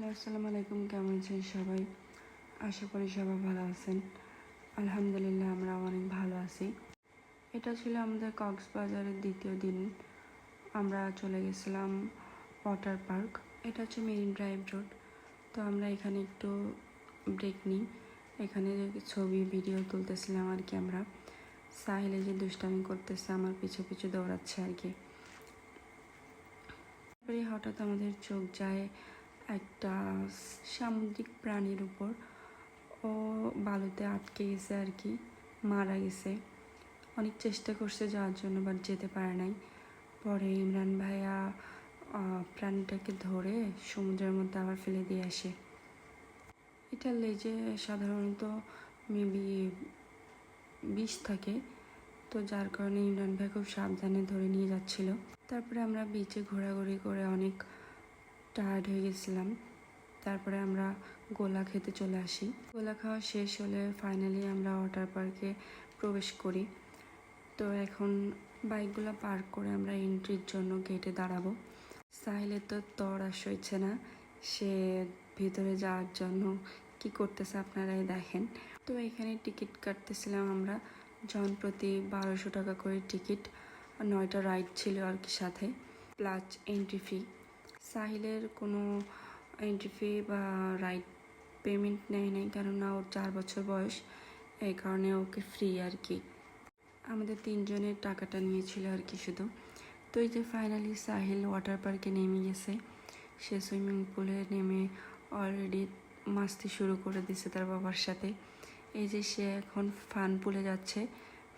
Hello আসসালামু আলাইকুম, কেমন আছেন সবাই? আশা করি সবাই ভালো আছেন। আলহামদুলিল্লাহ, আমরা অনেক ভালো আছি। এটা ছিল আমাদের কক্সবাজারের দ্বিতীয় দিন। আমরা চলে গেছিলাম ওয়াটার পার্ক। এটা হচ্ছে মেরিন ড্রাইভ রোড। তো আমরা এখানে একটু ব্রেক নিই। এখানে ছবি, ভিডিও তুলতেছিলাম আর কি আমরা। সাহিলে যে দুষ্টামি করতেছে, আমার পিছু পিছু দৌড়াচ্ছে আর কি। তারপরে হঠাৎ আমাদের চোখ যায় একটা সামুদ্রিক প্রাণীর উপর ও বালুতে আটকে গেছে আর কি, মারা গেছে। অনেক চেষ্টা করছে যাওয়ার জন্য বাট যেতে পারে নাই। পরে ইমরান ভাইয়া প্রাণীটাকে ধরে সমুদ্রের মধ্যে আবার ফেলে দিয়ে আসে। এটার লেজে সাধারণত মেবি বিষ থাকে। তো যার কারণে ইমরান ভাই খুব সাবধানে ধরে নিয়ে যাচ্ছিল। তারপরে আমরা বিচে ঘোরাঘুরি করে অনেক টায়ার্ড হয়ে গেছিলাম। তারপরে আমরা গোলা খেতে চলে আসি। গোলা খাওয়া শেষ হলে ফাইনালি আমরা ওয়াটার পার্কে প্রবেশ করি। তো এখন বাইকগুলো পার্ক করে আমরা এন্ট্রির জন্য গেটে দাঁড়াবো। সাহিলের তো তর আর সইছে না। সে ভিতরে যাওয়ার জন্য কি করতেছে আপনারাই দেখেন। তো এখানে টিকিট কাটতেছিলাম আমরা। জন প্রতি বারোশো টাকা করে টিকিট নয়টা রাইড ছিল আর কি সাথে। প্লাস এন্ট্রি ফি সাহিলের কোনো এন্ট্রি ফি বা রাইট পেমেন্ট নেয় নাই, কেননা ওর চার বছর বয়স। এই কারণে ওকে ফ্রি আর কি। আমাদের তিনজনের টাকাটা নিয়েছিল আর কি শুধু। তো এই যে ফাইনালি সাহিল ওয়াটার পার্কে নেমে গেছে। সে সুইমিং পুলে নেমে অলরেডি মাস্তি শুরু করে দিছে তার বাবার সাথে। এই যে সে এখন ফান পুলে যাচ্ছে।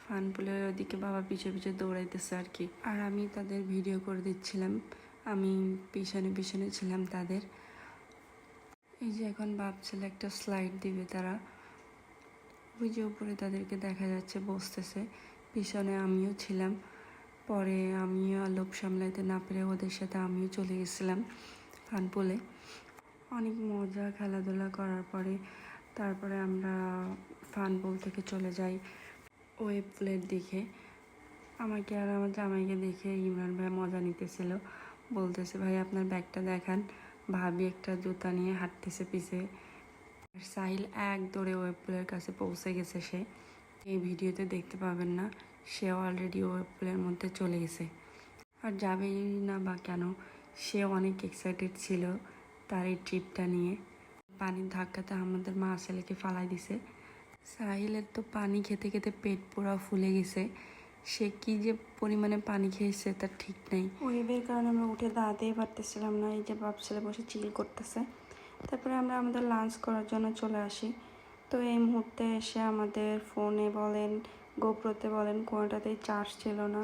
ফান পুলের ওদিকে বাবা পিছু পিছু দৌড়াইতেছে আর কি। আর আমি তাদের ভিডিও করে দিচ্ছিলাম। আমি পিছনে পিছনে ছিলাম তাদের। এই যে এখন ভাবছিল একটা স্লাইড দিবে তারা। ওই যে উপরে তাদেরকে দেখা যাচ্ছে, বসতেছে। পিছনে আমিও ছিলাম। পরে আমিও লোভ সামলাইতে না পেরে ওদের সাথে আমিও চলে গেছিলাম ফানপুলে অনেক মজা খেলাধুলা করার পরে তারপরে আমরা ফানপুল থেকে চলে যাই ওয়েব পুলের দিকে আমাকে আর আমার জামাইকে দেখে ইমরান ভাই মজা নিতেছিল। বলতেছে, ভাই, আপনার ব্যাগটা দেখান। ভাবি একটা জুতা নিয়ে হাঁটতেছে পিছে। সাহিল এক দৌড়ে ওয়েব পুলের কাছে পৌঁছে গেছে সে। এই ভিডিওতে দেখতে পাবেন না, সে অলরেডি ওয়েব পুলের মধ্যে চলে গেছে। আর যাবেই না বা কেন, সে অনেক এক্সাইটেড ছিল তার এই ট্রিপটা নিয়ে। পানির ধাক্কাতে আমাদের মা ছেলেকে ফালাই দিছে। সাহিলের তো পানি খেতে খেতে পেট পুরো ফুলে গেছে। সে কি যে পরিমাণে পানি খেয়েছে তার ঠিক নেই। ওয়েবের কারণে আমরা উঠে দাঁড়াতেই পারতেছিলাম না, এই যে বাপ ছেলে বসে চিল করতেছে। তারপরে আমরা আমাদের লাঞ্চ করার জন্য চলে আসি। তো এই মুহূর্তে এসে আমাদের ফোনে বলেন গোপ্রোতে বলেন কোনোটাতেই চার্জ ছিল না,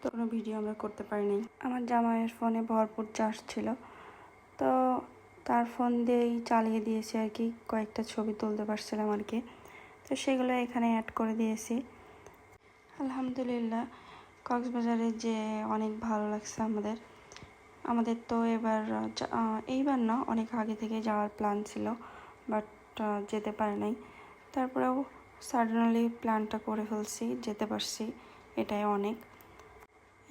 তো কোনো ভিডিও আমরা করতে পারিনি আমার জামাইয়ের ফোনে ভরপুর চার্জ ছিল। তো তার ফোন দিয়েই চালিয়ে দিয়েছি আর কি, কয়েকটা ছবি তুলতে পারছিলাম আর কি। তো সেগুলো এখানে অ্যাড করে দিয়েছি। আলহামদুলিল্লাহ, কক্সবাজারে যে অনেক ভালো লাগছে আমাদের। আমাদের তো এবার এইবার না, অনেক আগে থেকে যাওয়ার প্ল্যান ছিল বাট যেতে পারে নাই। তারপরেও সাডেনলি প্ল্যানটা করে ফেলছি, যেতে পারছি, এটাই অনেক।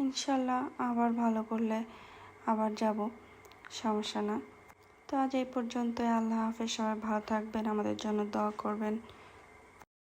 ইনশাল্লাহ আবার ভালো করলে আবার যাব, সমস্যা না। তো আজ এই পর্যন্তই, আল্লাহ হাফেজ, সবাই ভালো থাকবেন, আমাদের জন্য দোয়া করবেন।